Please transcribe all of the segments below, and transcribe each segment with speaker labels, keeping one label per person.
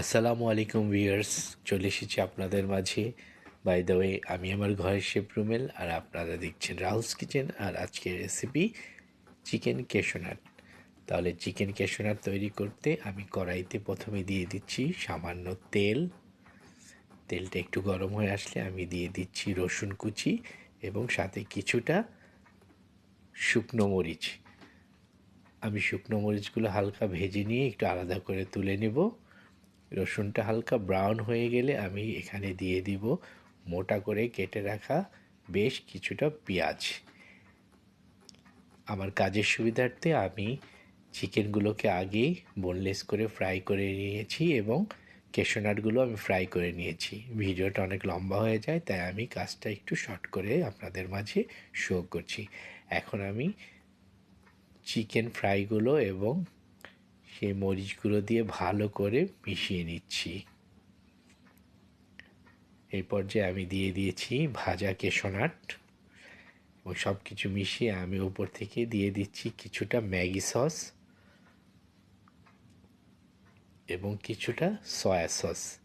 Speaker 1: আসসালামু আলাইকুম ভিউয়ার্স, চলে এসেছি আপনাদের মাঝে। বাই দ্য ওয়ে আমি আমার ঘরের শেফ রুমেল আর আপনারা দেখছেন রাহুলস কিচেন আর আজকের রেসিপি চিকেন কেশোনাট তাহলে চিকেন কেশোনাট তৈরি করতে আমি কড়াইতে প্রথমে দিয়ে দিচ্ছি সামান্য তেল। তেলটা একটু গরম হয়ে আসলে আমি দিয়ে দিচ্ছি রসুন কুচি এবং সাথে কিছুটা শুকনো মরিচ। আমি শুকনো মরিচগুলো হালকা ভেজে নিয়ে একটু আলাদা করে তুলে নেব। রসুনটা হালকা ব্রাউন হয়ে গেলে আমি এখানে দিয়ে দিব মোটা করে কেটে রাখা বেশ কিছুটা পেঁয়াজ। আমার কাজের সুবিধার্থে আমি চিকেনগুলোকে আগেই বোনলেস করে ফ্রাই করে নিয়েছি এবং কেশোনাটগুলো আমি ফ্রাই করে নিয়েছি। ভিডিওটা অনেক লম্বা হয়ে যায়, তাই আমি কাজটা একটু শর্ট করে আপনাদের মাঝে শো করছি। এখন আমি চিকেন ফ্রাইগুলো এবং সেই মরিচগুলো দিয়ে ভালো করে মিশিয়ে নিচ্ছি। এই পর্যায়ে আমি দিয়ে দিয়েছি ভাজা কেশোনাট। এবং সব কিছু মিশিয়ে আমি উপর থেকে দিয়ে দিচ্ছি কিছুটা ম্যাগি সস এবং কিছুটা সয়া সস।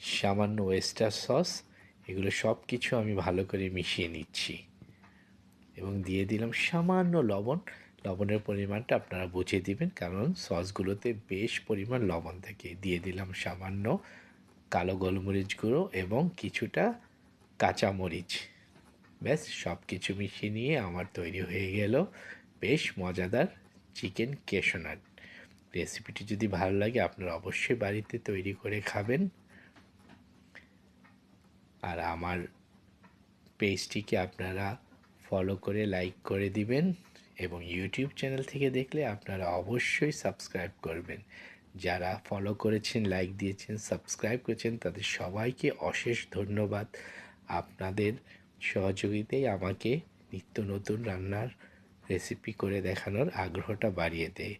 Speaker 1: সামান্য ওয়েস্টার সস, এগুলো সব কিছু আমি ভালো করে মিশিয়ে নিচ্ছি। এবং দিয়ে দিলাম সামান্য লবণ। লবণের পরিমাণটা আপনারা বুঝিয়ে দিবেন, কারণ সসগুলোতে বেশ পরিমাণ লবণ থাকে। দিয়ে দিলাম সামান্য কালো গোলমরিচ গুঁড়ো এবং কিছুটা কাঁচামরিচ। ব্যাস সব কিছু মিশিয়ে নিয়ে আমার তৈরি হয়ে গেল বেশ মজাদার চিকেন কেশোনাট। রেসিপিটি যদি ভালো লাগে, আপনারা অবশ্যই বাড়িতে তৈরি করে খাবেন। আর আমার পেজটিকে আপনারা ফলো করে লাইক করে দিবেন এবং ইউটিউব চ্যানেল থেকে দেখলে আপনারা অবশ্যই সাবস্ক্রাইব করবেন। যারা ফলো করেছেন লাইক দিয়েছেন সাবস্ক্রাইব করেছেন, তাদের সবাইকে অশেষ ধন্যবাদ। আপনাদের সহযোগিতাই আমাকে নিত্য নতুন রান্নার রেসিপি করে দেখানোর আগ্রহটা বাড়িয়ে দেয়।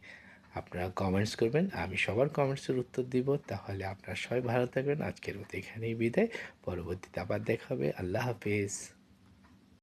Speaker 1: আপনারা কমেন্টস করবেন, আমি সবার কমেন্টসের উত্তর দিব। তাহলে আপনারা সবাই ভালো থাকবেন। আজকের মতো এখানেই বিদায়। পরবর্তীতে আবার দেখা হবে। আল্লাহ হাফেজ।